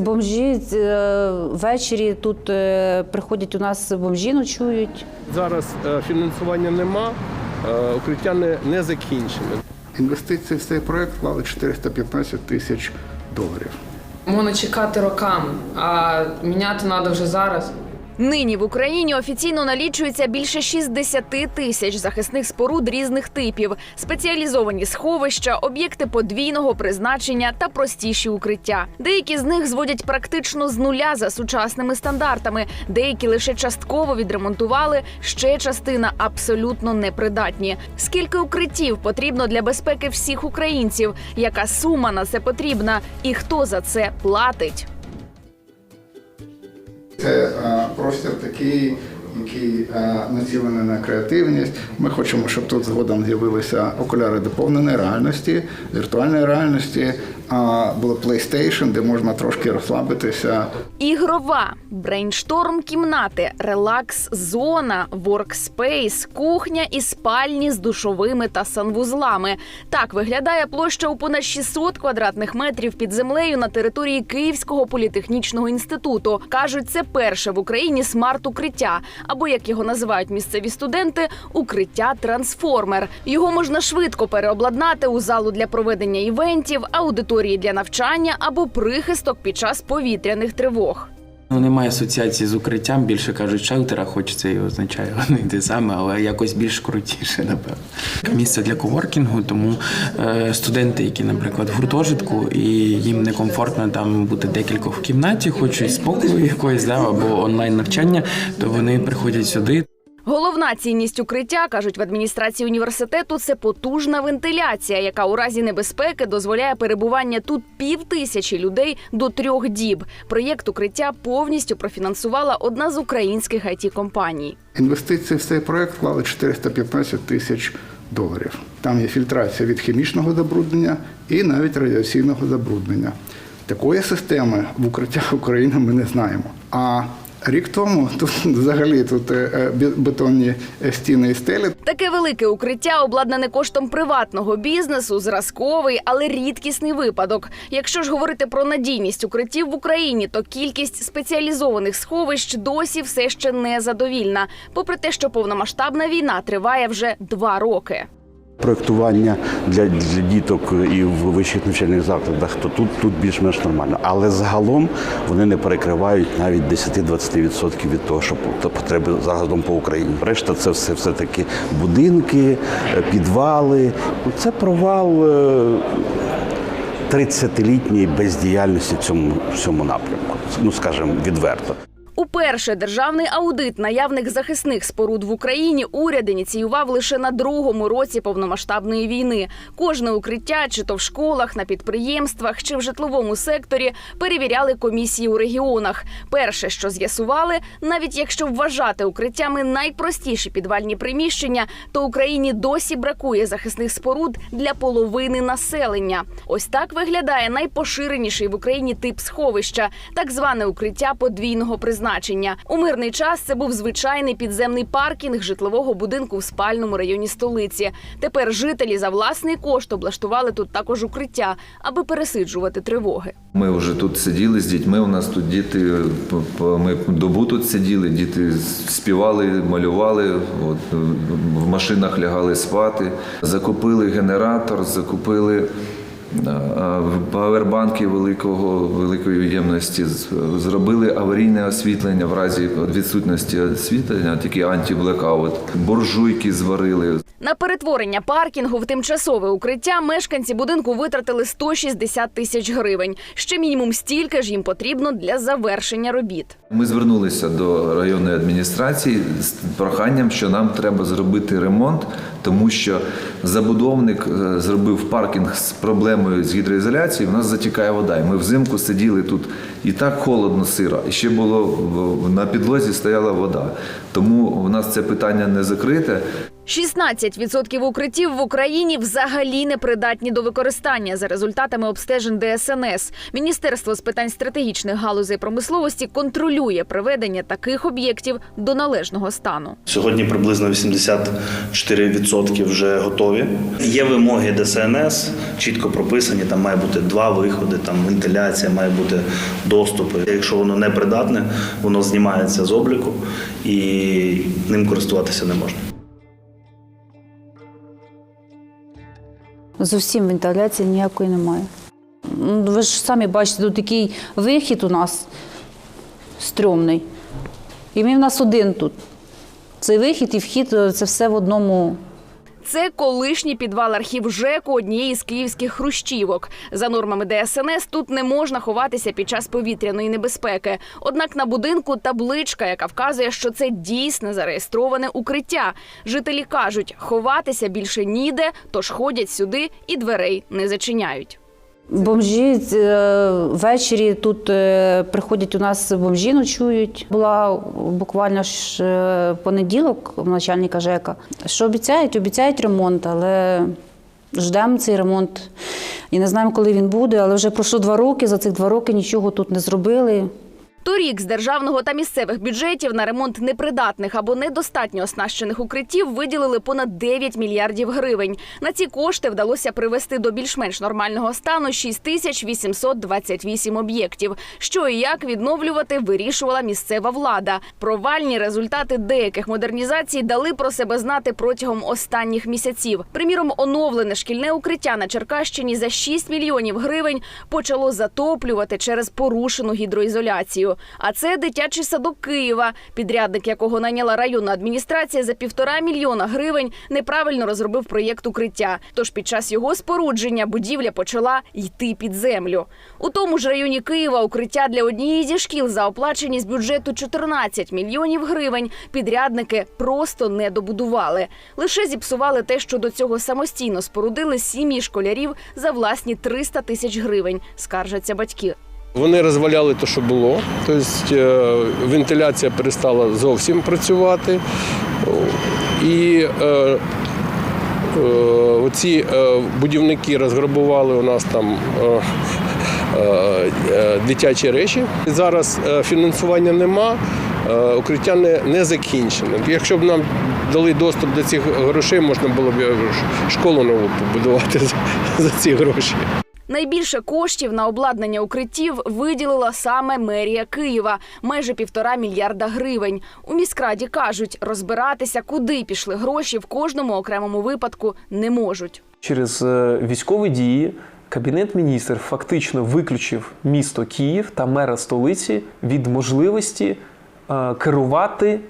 Бомжі е, ввечері тут е, приходять у нас бомжі, ночують. Зараз е, фінансування нема, укриття не, не закінчене. Інвестиції в цей проект вклали 415 тисяч доларів. Можна чекати роками, а міняти треба вже зараз. Нині в Україні офіційно налічується більше 60 тисяч захисних споруд різних типів, спеціалізовані сховища, об'єкти подвійного призначення та простіші укриття. Деякі з них зводять практично з нуля за сучасними стандартами, деякі лише частково відремонтували. Ще частина абсолютно непридатні. Скільки укриттів потрібно для безпеки всіх українців? Яка сума на це потрібна? І хто за це платить? Це е, простір такий, який е, націлений на креативність. Ми хочемо, щоб тут згодом з'явилися окуляри доповненої реальності, віртуальної реальності, а було PlayStation, де можна трошки розслабитися. Ігрова, брейншторм кімнати, релакс зона, воркспейс, кухня і спальні з душовими та санвузлами. Так виглядає площа у понад 600 квадратних метрів під землею на території Київського політехнічного інституту. кажуть, це перше в Україні смарт-укриття, або як його називають місцеві студенти, укриття трансформер. Його можна швидко переобладнати у залу для проведення івентів, аудиторії для навчання або прихисток під час повітряних тривог. Ну, немає асоціації з укриттям, більше кажуть, шелтера, хоч це і означає одне й те саме, але якось більш крутіше, напевно. Місце для коворкінгу, тому е, студенти, які, наприклад, в гуртожитку, і їм некомфортно там бути декількох в кімнаті, хочуть спокою якоїсь, да, або онлайн навчання, то вони приходять сюди. Головна цінність укриття кажуть в адміністрації університету. Це потужна вентиляція, яка у разі небезпеки дозволяє перебування тут пів тисячі людей до трьох діб. Проєкт укриття повністю профінансувала одна з українських it компаній Інвестиції в цей проект вклали 415 тисяч доларів. Там є фільтрація від хімічного забруднення і навіть радіаційного забруднення. Такої системи в укриттях України ми не знаємо. А рік тому тут взагалі тут е, е, бетонні е, стіни і стелі. Таке велике укриття обладнане коштом приватного бізнесу, зразковий, але рідкісний випадок. Якщо ж говорити про надійність укриттів в Україні, то кількість спеціалізованих сховищ досі все ще незадовільна, попри те, що повномасштабна війна триває вже два роки. Проєктування для, для діток і в вищих навчальних закладах, то тут, тут більш-менш нормально. Але загалом вони не перекривають навіть 10-20% від того, що потреби загалом по Україні. Решта це все все-таки будинки, е, підвали. Це провал е, 30-літньої бездіяльності в цьому, в цьому напрямку. Ну скажімо, відверто. Уперше державний аудит наявних захисних споруд в Україні уряд ініціював лише на другому році повномасштабної війни. Кожне укриття, чи то в школах, на підприємствах, чи в житловому секторі, перевіряли комісії у регіонах. Перше, що з'ясували, навіть якщо вважати укриттями найпростіші підвальні приміщення, то Україні досі бракує захисних споруд для половини населення. Ось так виглядає найпоширеніший в Україні тип сховища, так зване укриття подвійного призначення. У мирний час це був звичайний підземний паркінг житлового будинку в спальному районі столиці. Тепер жителі за власний кошт облаштували тут також укриття, аби пересиджувати тривоги. Ми вже тут сиділи з дітьми. У нас тут діти, ми добу тут сиділи, діти співали, малювали, от, в машинах лягали спати. Закупили генератор, закупили павербанки великого, великої ємності, зробили аварійне освітлення в разі відсутності освітлення, тільки анті-блекаут. Буржуйки зварили. На перетворення паркінгу в тимчасове укриття мешканці будинку витратили 160 тисяч гривень. Ще мінімум стільки ж їм потрібно для завершення робіт. Ми звернулися до районної адміністрації з проханням, що нам треба зробити ремонт, тому що забудовник е, зробив паркінг з проблемою з гідроізоляцією. У нас затікає вода. І ми взимку сиділи тут і так холодно, сиро, і ще було в- на підлозі стояла вода. Тому у нас це питання не закрите. 16% укриттів в Україні взагалі не придатні до використання за результатами обстежень ДСНС. Міністерство з питань стратегічних галузей промисловості контролює приведення таких об'єктів до належного стану. Сьогодні приблизно 84% вже готові. Є вимоги ДСНС, чітко прописані. Там має бути два виходи, там вентиляція, має бути доступи. Якщо воно не придатне, воно знімається з обліку і ним користуватися не можна. Зовсім вентиляції ніякої немає. Ну, Ви ж самі бачите, тут такий вихід у нас стрьомний. І він в нас один тут. Цей вихід і вхід це все в одному. Це колишній підвал архів ЖЕКу однієї з київських хрущівок. За нормами ДСНС тут не можна ховатися під час повітряної небезпеки. Однак на будинку табличка, яка вказує, що це дійсне зареєстроване укриття. Жителі кажуть, ховатися більше ніде, тож ходять сюди і дверей не зачиняють. Бомжі е, ввечері тут е, приходять у нас бомжі ночують. Була буквально ж е, понеділок начальника ЖЕКа. Що обіцяють? Обіцяють ремонт, але ждемо цей ремонт. І не знаємо, коли він буде, але вже пройшло два роки. За цих два роки нічого тут не зробили. Торік з державного та місцевих бюджетів на ремонт непридатних або недостатньо оснащених укриттів виділили понад 9 мільярдів гривень. На ці кошти вдалося привести до більш-менш нормального стану 6828 об'єктів. Що і як відновлювати, вирішувала місцева влада. Провальні результати деяких модернізацій дали про себе знати протягом останніх місяців. Приміром, оновлене шкільне укриття на Черкащині за 6 мільйонів гривень почало затоплювати через порушену гідроізоляцію. А це дитячий садок Києва, підрядник якого найняла районна адміністрація за півтора мільйона гривень, неправильно розробив проєкт укриття. Тож під час його спорудження будівля почала йти під землю. У тому ж районі Києва укриття для однієї зі шкіл за оплачені з бюджету 14 мільйонів гривень. Підрядники просто не добудували. Лише зіпсували те, що до цього самостійно спорудили сім'ї школярів за власні 300 тисяч гривень. Скаржаться батьки. Вони розваляли те, що було. Тобто е, вентиляція перестала зовсім працювати. І е, е, оці е, будівники розграбували у нас там. Е, е, е, Дитячі речі. Зараз фінансування нема, е, укриття не, не закінчене. Якщо б нам дали доступ до цих грошей, можна було б школу нову побудувати за, за ці гроші. Найбільше коштів на обладнання укриттів виділила саме мерія Києва майже півтора мільярда гривень. У міськраді кажуть, розбиратися, куди пішли гроші в кожному окремому випадку не можуть. Через е, військові дії Кабінет міністрів фактично виключив місто Київ та мера столиці від можливості е, керувати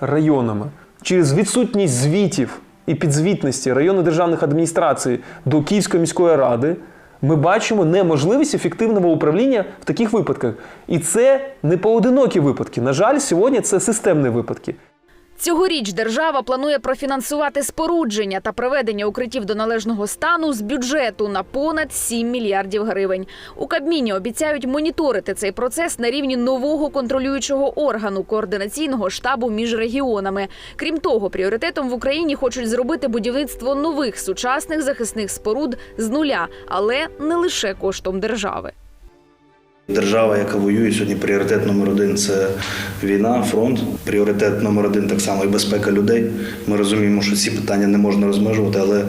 районами через відсутність звітів і підзвітності районних державних адміністрацій до Київської міської ради. Ми бачимо неможливість ефективного управління в таких випадках. І це не поодинокі випадки. На жаль, сьогодні це системні випадки. Цьогоріч держава планує профінансувати спорудження та приведення укриттів до належного стану з бюджету на понад 7 мільярдів гривень. У Кабміні обіцяють моніторити цей процес на рівні нового контролюючого органу координаційного штабу між регіонами. Крім того, пріоритетом в Україні хочуть зробити будівництво нових сучасних захисних споруд з нуля, але не лише коштом держави. Держава, яка воює сьогодні, пріоритет номер один це війна, фронт. Пріоритет номер один так само і безпека людей. Ми розуміємо, що ці питання не можна розмежувати, але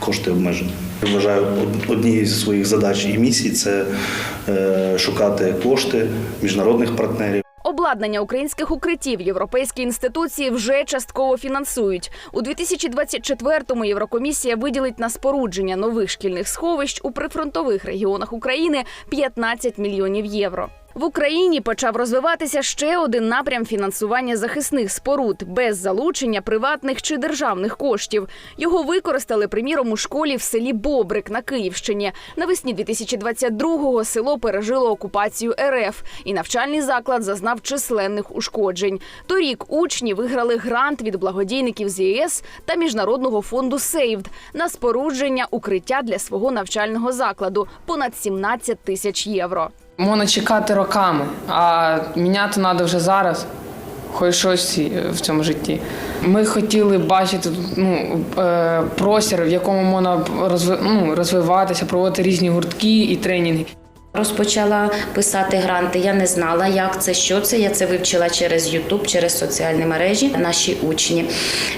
кошти обмежені. Я Вважаю, од- однією зі своїх задач і місій це е, шукати кошти міжнародних партнерів. Обладнання українських укриттів європейські інституції вже частково фінансують. У 2024-му Єврокомісія виділить на спорудження нових шкільних сховищ у прифронтових регіонах України 15 мільйонів євро. В Україні почав розвиватися ще один напрям фінансування захисних споруд без залучення приватних чи державних коштів. Його використали приміром у школі в селі Бобрик на Київщині. Навесні 2022-го село пережило окупацію РФ, і навчальний заклад зазнав численних ушкоджень. Торік учні виграли грант від благодійників з ЄС та міжнародного фонду «Сейвд» на спорудження укриття для свого навчального закладу понад 17 тисяч євро. Можна чекати роками, а міняти треба вже зараз. хоч щось е, в цьому житті. Ми хотіли бачити ну, е, простір, в якому можна ну, розвиватися, проводити різні гуртки і тренінги. Розпочала писати гранти. Я не знала, як це, що це. Я це вивчила через Ютуб, через соціальні мережі, наші учні.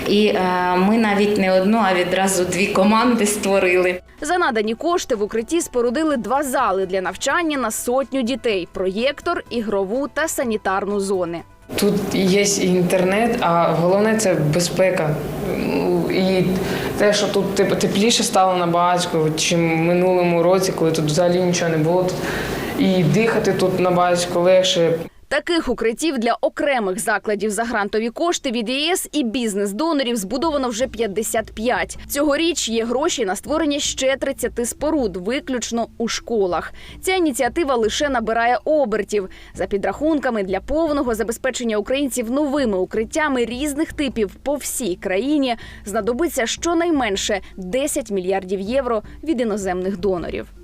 І е, ми навіть не одну, а відразу дві команди створили. За надані кошти в укритті спорудили два зали для навчання на сотню дітей: проєктор, ігрову та санітарну зони. Тут є інтернет, а головне це безпека. Ну, І те, що тут типу, тепліше стало набагато, чим в минулому році, коли тут взагалі нічого не було. І дихати тут набагато легше. Таких укриттів для окремих закладів за грантові кошти від ЄС і бізнес-донорів збудовано вже 55. Цьогоріч є гроші на створення ще 30 споруд, виключно у школах. Ця ініціатива лише набирає обертів. За підрахунками для повного забезпечення українців новими укриттями різних типів по всій країні знадобиться щонайменше 10 мільярдів євро від іноземних донорів.